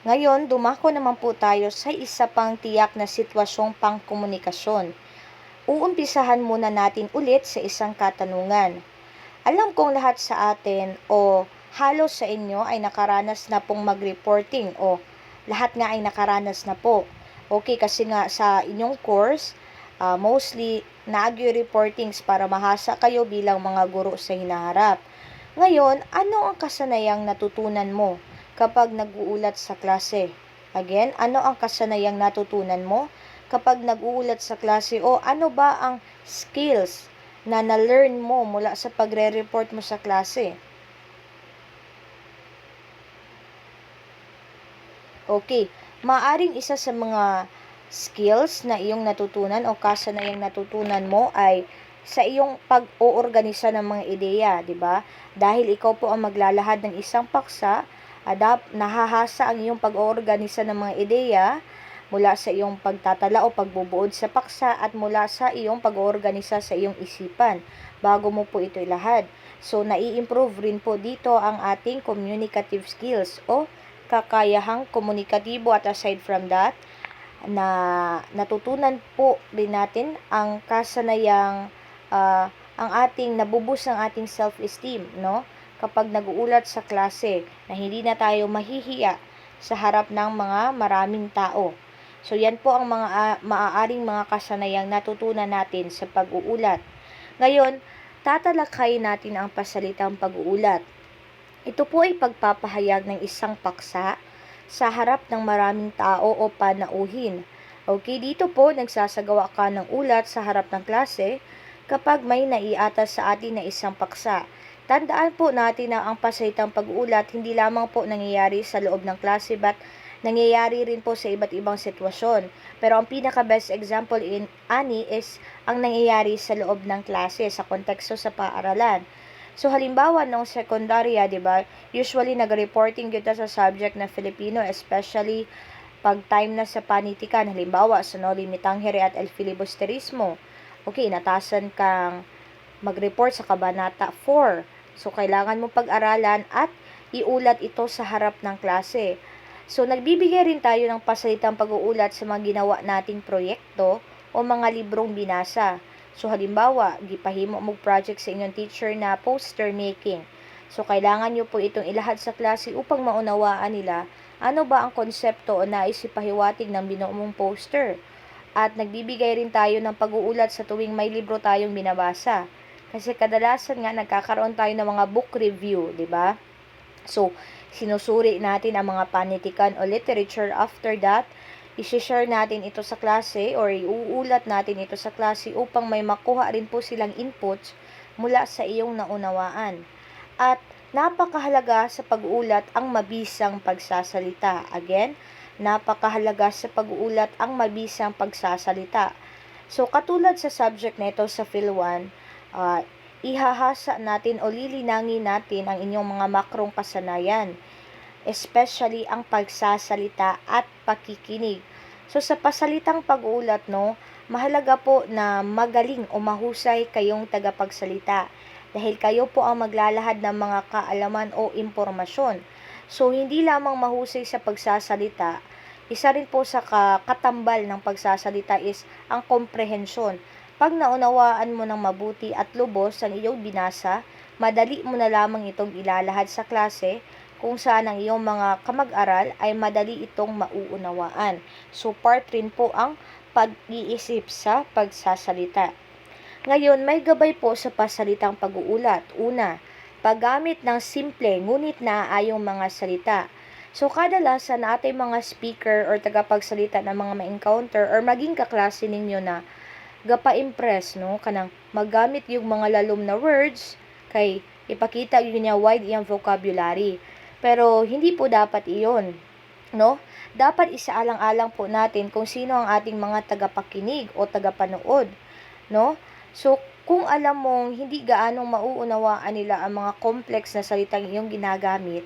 Ngayon, dumako naman po tayo sa isa pang tiyak na sitwasyong pangkomunikasyon. Uumpisahan muna natin ulit sa isang katanungan. Alam kong lahat sa atin o halos sa inyo ay nakaranas na pong mag-reporting o lahat nga ay nakaranas na po. Okay, kasi nga sa inyong course, uh, mostly nag-reportings para mahasa kayo bilang mga guro sa hinaharap. Ngayon, ano ang kasanayang natutunan mo kapag nag-uulat sa klase? Again, ano ang kasanayang natutunan mo kapag nag-uulat sa klase o ano ba ang skills na na-learn mo mula sa pagre-report mo sa klase? Okay, maaring isa sa mga skills na iyong natutunan o kasanayang natutunan mo ay sa iyong pag-oorganisa ng mga ideya, di ba? Dahil ikaw po ang maglalahad ng isang paksa, adap, nahahasa ang iyong pag-oorganisa ng mga ideya mula sa iyong pagtatala o pagbubuod sa paksa at mula sa iyong pag-oorganisa sa iyong isipan bago mo po ito ilahad. So, nai-improve rin po dito ang ating communicative skills o kakayahang komunikatibo at aside from that, na natutunan po din natin ang kasanayang uh, ang ating nabubus ang ating self-esteem, no? Kapag nag-uulat sa klase na hindi na tayo mahihiya sa harap ng mga maraming tao. So yan po ang mga uh, maaaring mga kasanayang natutunan natin sa pag-uulat. Ngayon, tatalakay natin ang pasalitang pag-uulat. Ito po ay pagpapahayag ng isang paksa sa harap ng maraming tao o panauhin. Okay, dito po nagsasagawa ka ng ulat sa harap ng klase kapag may naiatas sa atin na isang paksa. Tandaan po natin na ang pasalitang pag-uulat hindi lamang po nangyayari sa loob ng klase but nangyayari rin po sa iba't ibang sitwasyon. Pero ang pinaka-best example in ani is ang nangyayari sa loob ng klase sa konteksto sa paaralan. So halimbawa nung sekundarya, 'di ba? Usually nag-reporting kita sa subject na Filipino, especially pag time na sa panitikan, halimbawa sa no limitanghere at el filibusterismo. Okay, natasan kang mag-report sa kabanata 4. So kailangan mo pag-aralan at iulat ito sa harap ng klase. So nagbibigay rin tayo ng pasalitang pag-uulat sa mga ginawa nating proyekto o mga librong binasa. So halimbawa, gipahimo mo project sa inyong teacher na poster making. So kailangan nyo po itong ilahad sa klase upang maunawaan nila ano ba ang konsepto o nais ipahiwatig ng binuo mong poster. At nagbibigay rin tayo ng pag-uulat sa tuwing may libro tayong binabasa. Kasi kadalasan nga nagkakaroon tayo ng mga book review, di ba? So, sinusuri natin ang mga panitikan o literature. After that, isi-share natin ito sa klase or iuulat natin ito sa klase upang may makuha rin po silang inputs mula sa iyong naunawaan. At napakahalaga sa pag-uulat ang mabisang pagsasalita. Again, napakahalaga sa pag-uulat ang mabisang pagsasalita. So, katulad sa subject nito sa Phil 1, uh, ihahasa natin o lilinangin natin ang inyong mga makrong kasanayan, especially ang pagsasalita at pakikinig. So, sa pasalitang pag-uulat, no, mahalaga po na magaling o mahusay kayong tagapagsalita dahil kayo po ang maglalahad ng mga kaalaman o impormasyon. So, hindi lamang mahusay sa pagsasalita, isa rin po sa katambal ng pagsasalita is ang komprehensyon. Pag naunawaan mo ng mabuti at lubos ang iyong binasa, madali mo na lamang itong ilalahad sa klase kung saan ang iyong mga kamag-aral ay madali itong mauunawaan. So, part rin po ang pag-iisip sa pagsasalita. Ngayon, may gabay po sa pasalitang pag-uulat. Una, paggamit ng simple ngunit naaayong mga salita. So, kadalasan na mga speaker or tagapagsalita ng mga ma-encounter or maging kaklase ninyo na gapa-impress, no? Kanang magamit yung mga lalom na words kay ipakita yun niya wide yung vocabulary. Pero, hindi po dapat iyon, no? Dapat isaalang-alang po natin kung sino ang ating mga tagapakinig o tagapanood, no? So, kung alam mong hindi gaanong mauunawaan nila ang mga complex na salitang iyong ginagamit,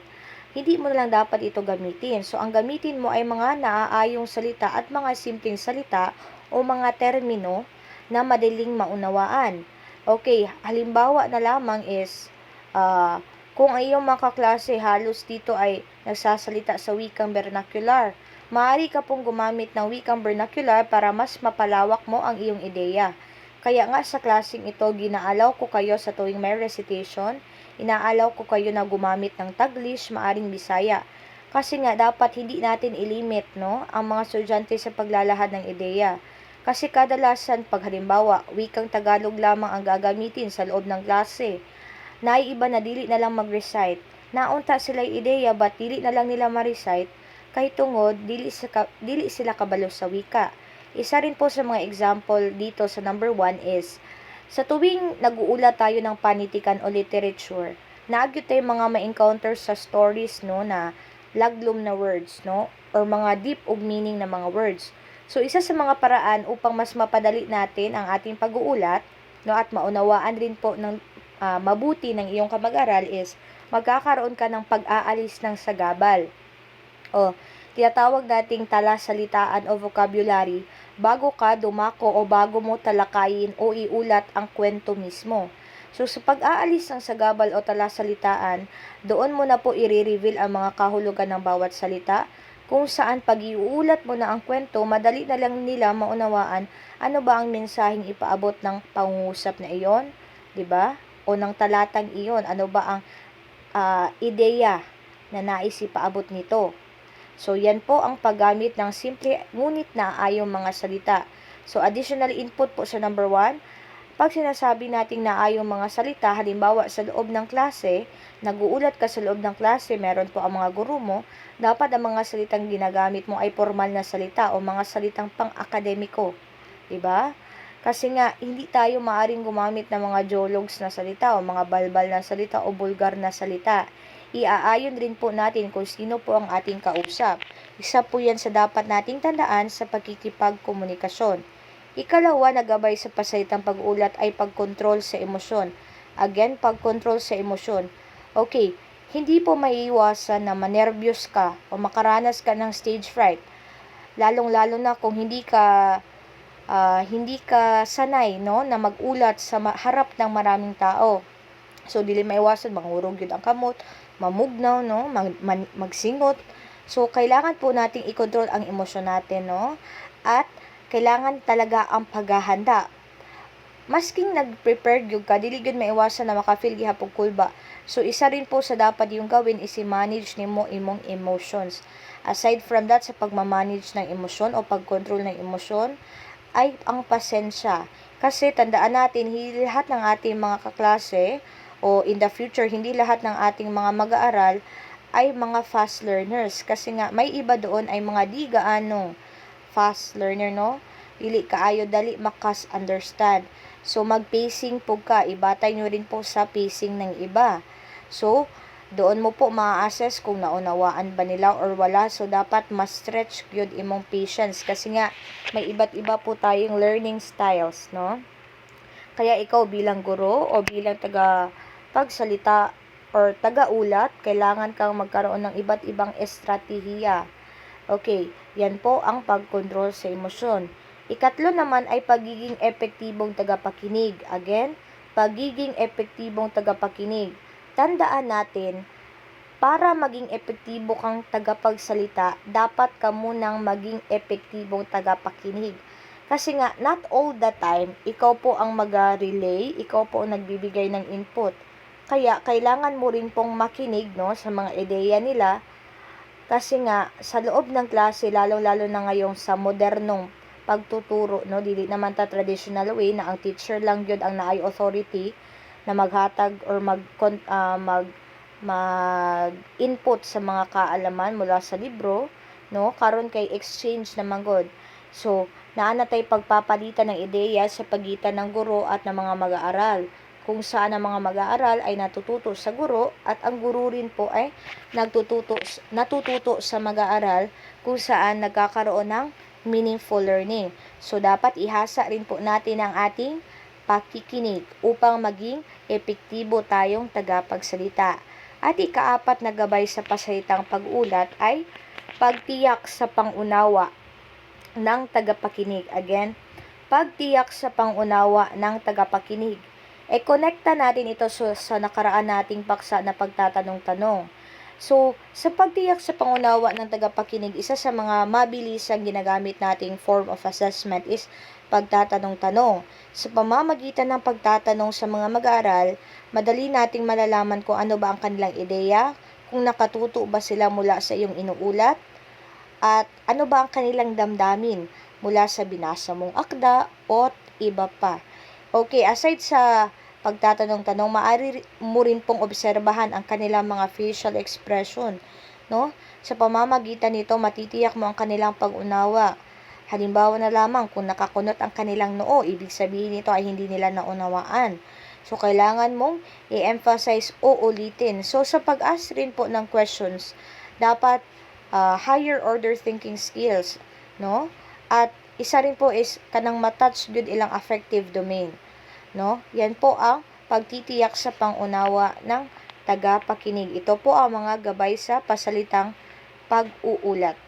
hindi mo na lang dapat ito gamitin. So, ang gamitin mo ay mga naaayong salita at mga simpleng salita o mga termino na madaling maunawaan. Okay, halimbawa na lamang is, uh, Kung ang iyong mga kaklase halos dito ay nagsasalita sa wikang vernacular, maaari ka pong gumamit ng wikang vernacular para mas mapalawak mo ang iyong ideya. Kaya nga sa klaseng ito, ginaalaw ko kayo sa tuwing may recitation, inaalaw ko kayo na gumamit ng Taglish, maaring Bisaya. Kasi nga dapat hindi natin ilimit no, ang mga estudyante sa paglalahad ng ideya. Kasi kadalasan pag halimbawa, wikang Tagalog lamang ang gagamitin sa loob ng klase, naiiba na dili na lang mag-recite. Naunta sila ideya but dili na lang nila ma-recite kay tungod dili, sa, dili sila kabalo sa wika. Isa rin po sa mga example dito sa number 1 is sa tuwing nag-uulat tayo ng panitikan o literature, naagyo tayo mga ma-encounter sa stories no na laglum na words no or mga deep og meaning na mga words. So isa sa mga paraan upang mas mapadali natin ang ating pag-uulat no at maunawaan rin po ng ah, mabuti ng iyong kamag-aral is magkakaroon ka ng pag-aalis ng sagabal. O tinatawag nating talasalitaan o vocabulary bago ka dumako o bago mo talakayin o iulat ang kwento mismo. So, sa pag-aalis ng sagabal o talasalitaan, doon mo na po i-reveal ang mga kahulugan ng bawat salita, kung saan pag iuulat mo na ang kwento, madali na lang nila maunawaan ano ba ang mensaheng ipaabot ng pangungusap na iyon, 'di ba? O ng talatang iyon, ano ba ang ah, ideya na nais ipaabot nito. So, yan po ang paggamit ng simple ngunit naayong mga salita. So, additional input po sa number 1, pag sinasabi nating naayong mga salita, halimbawa sa loob ng klase, nag-uulat ka sa loob ng klase, meron po ang mga guro mo, dapat ang mga salitang ginagamit mo ay formal na salita o mga salitang pang-akademiko. 'Di ba? Kasi nga, hindi tayo maaring gumamit ng mga jologs na salita o mga balbal na salita o bulgar na salita. Iaayon rin po natin kung sino po ang ating kausap. Isa po yan sa dapat nating tandaan sa pagkikipagkomunikasyon. Ikalawa na gabay sa pasalitang pag-ulat ay pagkontrol sa emosyon. Again, pagkontrol sa emosyon. Okay, hindi po maiiwasan na manervyos ka o makaranas ka ng stage fright. Lalong-lalo na kung hindi ka ah, hindi ka sanay no na magulat sa harap ng maraming tao. So dili maiwasan mangurog yun ang kamot, mamugnaw no, mag, man- magsingot. So kailangan po nating i-control ang emosyon natin no at kailangan talaga ang paghahanda. Masking nag-prepare gyud ka, dili maiwasan na makafeel gihapon kulba. So isa rin po sa dapat yung gawin is i-manage nimo imong emotions. Aside from that sa pagmamanage ng emosyon o pag-control ng emosyon, ay ang pasensya. Kasi tandaan natin, hindi lahat ng ating mga kaklase o in the future, hindi lahat ng ating mga mag-aaral ay mga fast learners. Kasi nga, may iba doon ay mga di gaano fast learner, no? Dili kaayo dali makas understand. So, mag-pacing po ka. Ibatay nyo rin po sa pacing ng iba. So, doon mo po ma-assess kung naunawaan ba nila or wala. So, dapat ma-stretch yun imong patience. Kasi nga, may iba't iba po tayong learning styles, no? Kaya ikaw bilang guro o bilang taga pagsalita or taga-ulat, kailangan kang magkaroon ng iba't ibang estratehiya. Okay, yan po ang pag-control sa emosyon. Ikatlo naman ay pagiging epektibong tagapakinig. Again, pagiging epektibong tagapakinig. Tandaan natin, para maging epektibo kang tagapagsalita, dapat ka munang maging epektibong tagapakinig. Kasi nga, not all the time, ikaw po ang mag-relay, ikaw po ang nagbibigay ng input. Kaya, kailangan mo rin pong makinig no, sa mga ideya nila. Kasi nga, sa loob ng klase, lalong-lalo na ngayong sa modernong pagtuturo, no, dili naman ta traditional way na ang teacher lang yun ang naay authority na maghatag or mag, ah, mag mag-input sa mga kaalaman mula sa libro, no? Karon kay exchange naman god. So, naana tay pagpapalitan ng ideya sa pagitan ng guro at ng mga mag-aaral kung saan ang mga mag-aaral ay natututo sa guro at ang guro rin po ay nagtututo, natututo sa mag-aaral kung saan nagkakaroon ng meaningful learning. So, dapat ihasa rin po natin ang ating pakikinig upang maging epektibo tayong tagapagsalita. At ikaapat na gabay sa pasalitang pag-ulat ay pagtiyak sa pangunawa ng tagapakinig. Again, pagtiyak sa pangunawa ng tagapakinig. E konekta natin ito sa, sa nakaraan nating paksa na pagtatanong-tanong. So, sa pagtiyak sa pangunawa ng tagapakinig, isa sa mga mabilisang ginagamit nating form of assessment is pagtatanong-tanong. Sa pamamagitan ng pagtatanong sa mga mag-aaral, madali nating malalaman kung ano ba ang kanilang ideya, kung nakatuto ba sila mula sa iyong inuulat, at ano ba ang kanilang damdamin mula sa binasa mong akda o iba pa. Okay, aside sa pagtatanong-tanong, maaari mo rin pong obserbahan ang kanilang mga facial expression, no? Sa pamamagitan nito, matitiyak mo ang kanilang pag-unawa. Halimbawa na lamang, kung nakakunot ang kanilang noo, ibig sabihin nito ay hindi nila naunawaan. So, kailangan mong i-emphasize o ulitin. So, sa pag-ask rin po ng questions, dapat uh, higher order thinking skills, no? At isa rin po is kanang matouch jud ilang affective domain, no? Yan po ang pagtitiyak sa pangunawa ng tagapakinig. Ito po ang mga gabay sa pasalitang pag-uulat.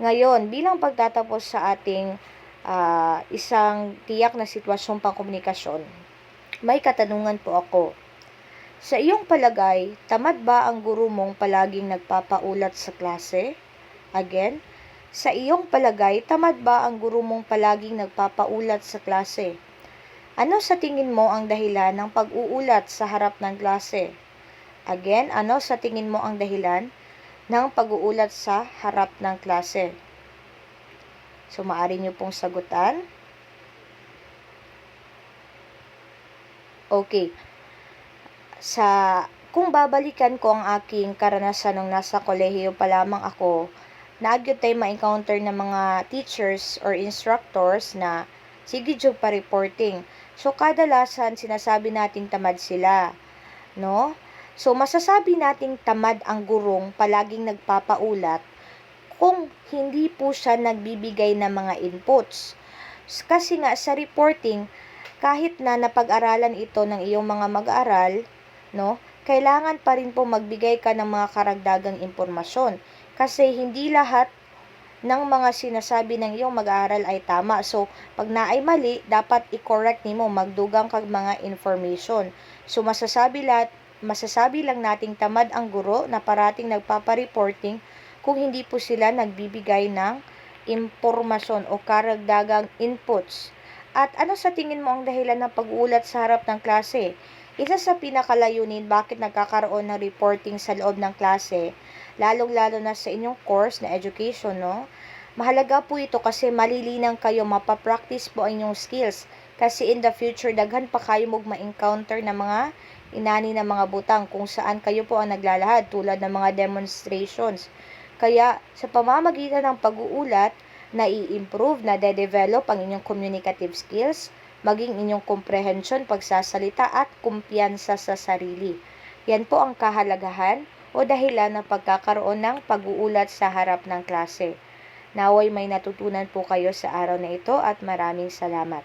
Ngayon, bilang pagtatapos sa ating uh, isang tiyak na sitwasyong pangkomunikasyon, may katanungan po ako. Sa iyong palagay, tamad ba ang guro mong palaging nagpapaulat sa klase? Again, sa iyong palagay, tamad ba ang guro mong palaging nagpapaulat sa klase? Ano sa tingin mo ang dahilan ng pag-uulat sa harap ng klase? Again, ano sa tingin mo ang dahilan ng pag-uulat sa harap ng klase? So, maaari nyo pong sagutan. Okay. Sa kung babalikan ko ang aking karanasan nung nasa kolehiyo pa lamang ako, naagyo tayo ma-encounter ng mga teachers or instructors na sige jud pa reporting. So kadalasan sinasabi nating tamad sila, no? So masasabi nating tamad ang gurong palaging nagpapaulat kung hindi po siya nagbibigay ng mga inputs. Kasi nga sa reporting, kahit na napag-aralan ito ng iyong mga mag-aaral, no, kailangan pa rin po magbigay ka ng mga karagdagang impormasyon. Kasi hindi lahat ng mga sinasabi ng iyong mag-aaral ay tama. So, pag na ay mali, dapat i-correct nimo magdugang kag mga information. So, masasabi lahat, masasabi lang nating tamad ang guro na parating nagpapa-reporting kung hindi po sila nagbibigay ng impormasyon o karagdagang inputs. At ano sa tingin mo ang dahilan ng pag-uulat sa harap ng klase? Isa sa pinakalayunin bakit nagkakaroon ng reporting sa loob ng klase, lalong-lalo na sa inyong course na education, no? Mahalaga po ito kasi malilinang kayo, mapapractice po ang inyong skills. Kasi in the future, daghan pa kayo mag ma-encounter na mga inani na mga butang kung saan kayo po ang naglalahad tulad ng mga demonstrations. Kaya sa pamamagitan ng pag-uulat, na i-improve, na de-develop ang inyong communicative skills, maging inyong komprehensyon, pagsasalita at kumpiyansa sa sarili. Yan po ang kahalagahan o dahilan ng pagkakaroon ng pag-uulat sa harap ng klase. Naway may natutunan po kayo sa araw na ito at maraming salamat.